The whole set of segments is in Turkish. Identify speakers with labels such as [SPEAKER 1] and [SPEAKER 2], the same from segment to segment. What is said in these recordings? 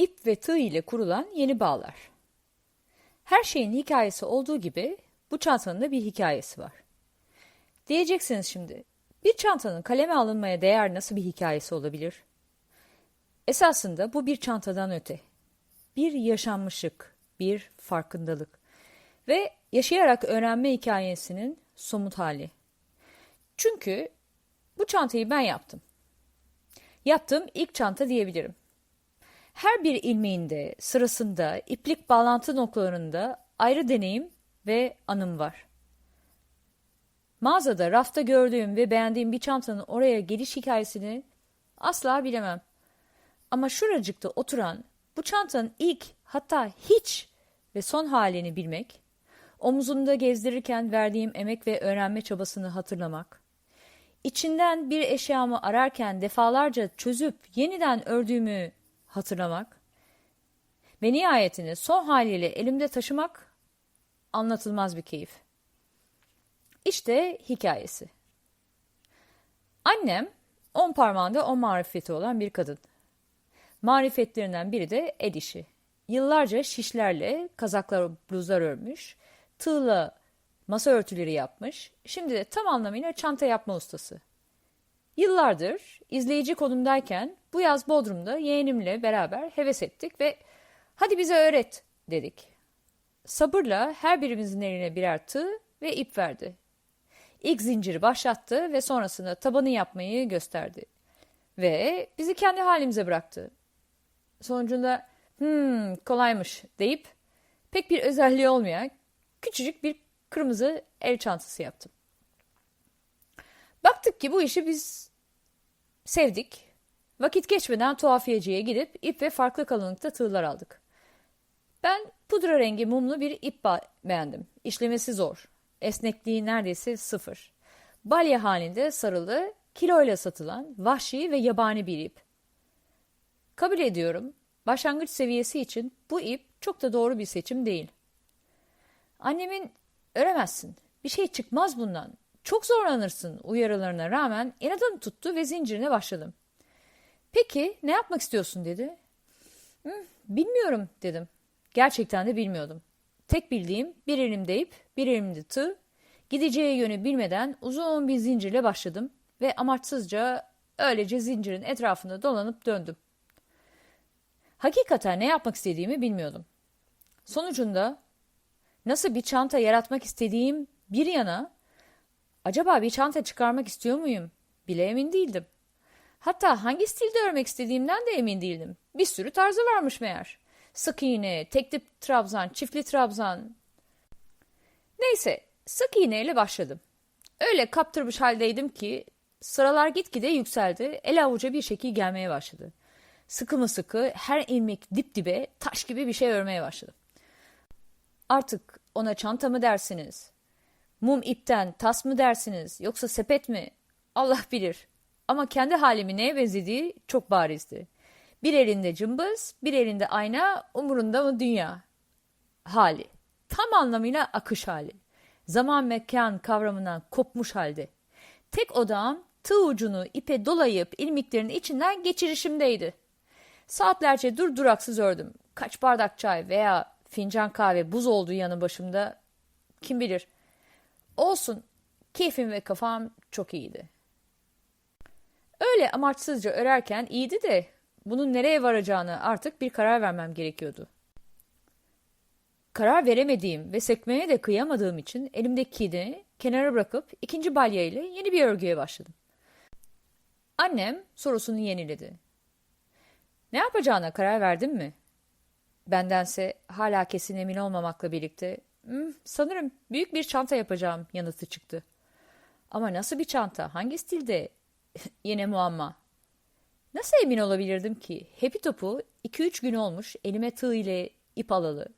[SPEAKER 1] ip ve tığ ile kurulan yeni bağlar. Her şeyin hikayesi olduğu gibi bu çantanın da bir hikayesi var. Diyeceksiniz şimdi, bir çantanın kaleme alınmaya değer nasıl bir hikayesi olabilir? Esasında bu bir çantadan öte. Bir yaşanmışlık, bir farkındalık ve yaşayarak öğrenme hikayesinin somut hali. Çünkü bu çantayı ben yaptım. Yaptığım ilk çanta diyebilirim. Her bir ilmeğinde, sırasında, iplik bağlantı noktalarında ayrı deneyim ve anım var. Mağazada rafta gördüğüm ve beğendiğim bir çantanın oraya geliş hikayesini asla bilemem. Ama şuracıkta oturan bu çantanın ilk hatta hiç ve son halini bilmek, omuzunda gezdirirken verdiğim emek ve öğrenme çabasını hatırlamak, içinden bir eşyamı ararken defalarca çözüp yeniden ördüğümü hatırlamak ve nihayetini son haliyle elimde taşımak anlatılmaz bir keyif. İşte hikayesi. Annem on parmağında on marifeti olan bir kadın. Marifetlerinden biri de el işi. Yıllarca şişlerle kazaklar, bluzlar örmüş, tığla masa örtüleri yapmış, şimdi de tam anlamıyla çanta yapma ustası. Yıllardır izleyici konumdayken bu yaz Bodrum'da yeğenimle beraber heves ettik ve hadi bize öğret dedik. Sabırla her birimizin eline birer tığ ve ip verdi. İlk zinciri başlattı ve sonrasında tabanı yapmayı gösterdi. Ve bizi kendi halimize bıraktı. Sonucunda hmm kolaymış deyip pek bir özelliği olmayan küçücük bir kırmızı el çantası yaptım. Baktık ki bu işi biz sevdik. Vakit geçmeden tuhafiyeciye gidip ip ve farklı kalınlıkta tığlar aldık. Ben pudra rengi mumlu bir ip beğendim. İşlemesi zor. Esnekliği neredeyse sıfır. Balya halinde sarılı, kiloyla satılan vahşi ve yabani bir ip. Kabul ediyorum, başlangıç seviyesi için bu ip çok da doğru bir seçim değil. Annemin öremezsin, bir şey çıkmaz bundan, çok zorlanırsın uyarılarına rağmen inadını tuttu ve zincirine başladım. Peki ne yapmak istiyorsun dedi. Hı, bilmiyorum dedim. Gerçekten de bilmiyordum. Tek bildiğim bir elimde ip, bir elimde tığ. Gideceği yönü bilmeden uzun bir zincirle başladım ve amaçsızca öylece zincirin etrafında dolanıp döndüm. Hakikaten ne yapmak istediğimi bilmiyordum. Sonucunda nasıl bir çanta yaratmak istediğim bir yana acaba bir çanta çıkarmak istiyor muyum bile emin değildim. Hatta hangi stilde örmek istediğimden de emin değildim. Bir sürü tarzı varmış meğer. Sık iğne, tekli trabzan, çiftli trabzan. Neyse sık iğneyle başladım. Öyle kaptırmış haldeydim ki sıralar gitgide yükseldi, el avuca bir şekil gelmeye başladı. Sıkı mı sıkı her ilmek dip dibe taş gibi bir şey örmeye başladım. Artık ona çanta mı dersiniz? Mum ipten tas mı dersiniz yoksa sepet mi? Allah bilir. Ama kendi halimi neye benzediği çok barizdi. Bir elinde cımbız, bir elinde ayna, umurunda mı dünya? Hali. Tam anlamıyla akış hali. Zaman mekan kavramından kopmuş halde. Tek odağım tığ ucunu ipe dolayıp ilmiklerin içinden geçirişimdeydi. Saatlerce dur duraksız ördüm. Kaç bardak çay veya fincan kahve buz olduğu yanı başımda kim bilir. Olsun keyfim ve kafam çok iyiydi. Öyle amaçsızca örerken iyiydi de bunun nereye varacağını artık bir karar vermem gerekiyordu. Karar veremediğim ve sekmeye de kıyamadığım için elimdekini kenara bırakıp ikinci balya ile yeni bir örgüye başladım. Annem sorusunu yeniledi. Ne yapacağına karar verdin mi? Bendense hala kesin emin olmamakla birlikte sanırım büyük bir çanta yapacağım yanıtı çıktı. Ama nasıl bir çanta? Hangi stilde? Yine muamma. Nasıl emin olabilirdim ki? Happy Top'u 2-3 gün olmuş elime tığ ile ip alalı.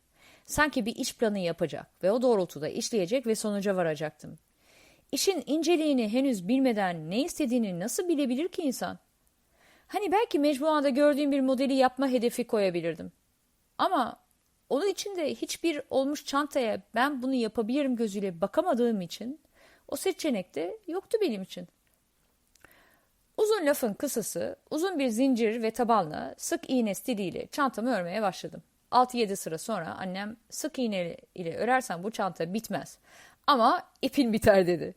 [SPEAKER 1] Sanki bir iş planı yapacak ve o doğrultuda işleyecek ve sonuca varacaktım. İşin inceliğini henüz bilmeden ne istediğini nasıl bilebilir ki insan? Hani belki mecmuada gördüğüm bir modeli yapma hedefi koyabilirdim. Ama onun için de hiçbir olmuş çantaya ben bunu yapabilirim gözüyle bakamadığım için o seçenek de yoktu benim için. Uzun lafın kısası, uzun bir zincir ve tabanla sık iğne stiliyle çantamı örmeye başladım. 6-7 sıra sonra annem sık iğne ile örersen bu çanta bitmez. Ama ipin biter dedi.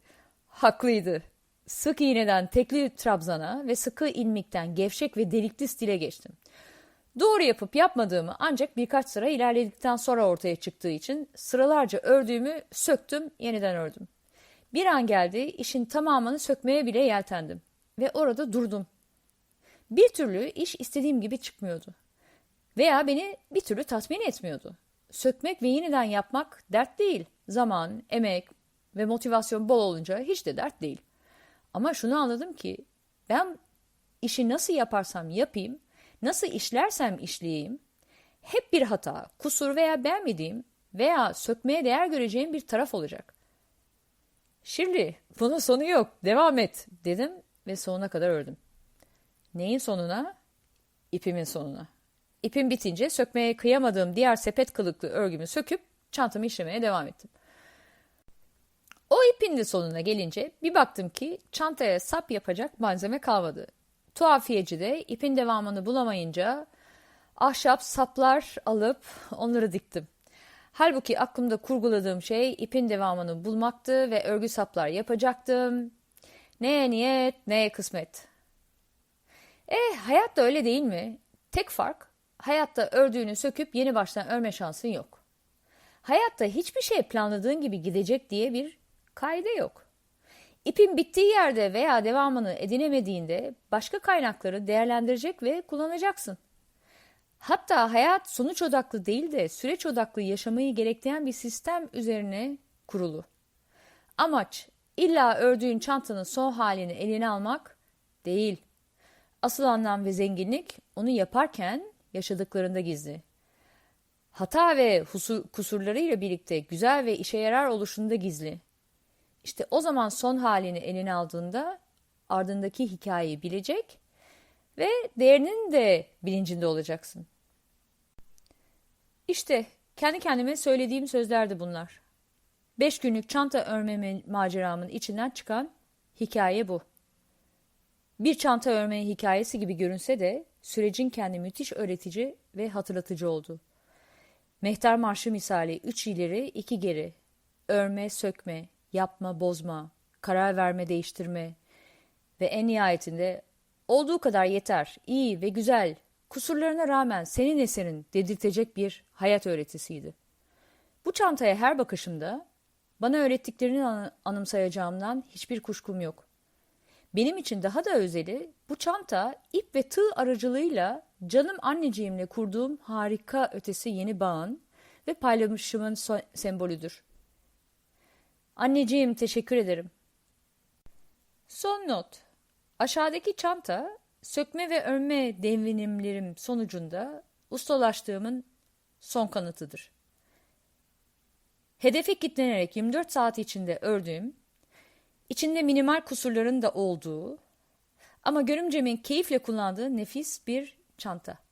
[SPEAKER 1] Haklıydı. Sık iğneden tekli trabzana ve sıkı ilmikten gevşek ve delikli stile geçtim. Doğru yapıp yapmadığımı ancak birkaç sıra ilerledikten sonra ortaya çıktığı için sıralarca ördüğümü söktüm, yeniden ördüm. Bir an geldi, işin tamamını sökmeye bile yeltendim ve orada durdum. Bir türlü iş istediğim gibi çıkmıyordu. Veya beni bir türlü tatmin etmiyordu. Sökmek ve yeniden yapmak dert değil. Zaman, emek ve motivasyon bol olunca hiç de dert değil. Ama şunu anladım ki ben işi nasıl yaparsam yapayım, nasıl işlersem işleyeyim, hep bir hata, kusur veya beğenmediğim veya sökmeye değer göreceğim bir taraf olacak. Şirli, bunun sonu yok, devam et dedim ve sonuna kadar ördüm. Neyin sonuna? İpimin sonuna. İpim bitince sökmeye kıyamadığım diğer sepet kılıklı örgümü söküp çantamı işlemeye devam ettim. O ipin de sonuna gelince bir baktım ki çantaya sap yapacak malzeme kalmadı. Tuhafiyeci de ipin devamını bulamayınca ahşap saplar alıp onları diktim. Halbuki aklımda kurguladığım şey ipin devamını bulmaktı ve örgü saplar yapacaktım. Neye niyet, neye kısmet. E hayat da öyle değil mi? Tek fark hayatta ördüğünü söküp yeni baştan örme şansın yok. Hayatta hiçbir şey planladığın gibi gidecek diye bir kaide yok. İpin bittiği yerde veya devamını edinemediğinde başka kaynakları değerlendirecek ve kullanacaksın. Hatta hayat sonuç odaklı değil de süreç odaklı yaşamayı gerektiren bir sistem üzerine kurulu. Amaç illa ördüğün çantanın son halini eline almak değil. Asıl anlam ve zenginlik onu yaparken yaşadıklarında gizli. Hata ve husur, kusurlarıyla birlikte güzel ve işe yarar oluşunda gizli. İşte o zaman son halini eline aldığında ardındaki hikayeyi bilecek ve değerinin de bilincinde olacaksın. İşte kendi kendime söylediğim sözlerdi bunlar. Beş günlük çanta örmeme maceramın içinden çıkan hikaye bu. Bir çanta örme hikayesi gibi görünse de sürecin kendi müthiş öğretici ve hatırlatıcı oldu. Mehter Marşı misali üç ileri iki geri, örme, sökme, yapma, bozma, karar verme, değiştirme ve en nihayetinde olduğu kadar yeter, iyi ve güzel, kusurlarına rağmen senin eserin dedirtecek bir hayat öğretisiydi. Bu çantaya her bakışımda bana öğrettiklerini anımsayacağımdan hiçbir kuşkum yok. Benim için daha da özeli bu çanta ip ve tığ aracılığıyla canım anneciğimle kurduğum harika ötesi yeni bağın ve paylaşımın sembolüdür. Anneciğim teşekkür ederim. Son not. Aşağıdaki çanta sökme ve örme devinimlerim sonucunda ustalaştığımın son kanıtıdır. Hedefe kitlenerek 24 saat içinde ördüğüm, içinde minimal kusurların da olduğu ama görümcemin keyifle kullandığı nefis bir çanta.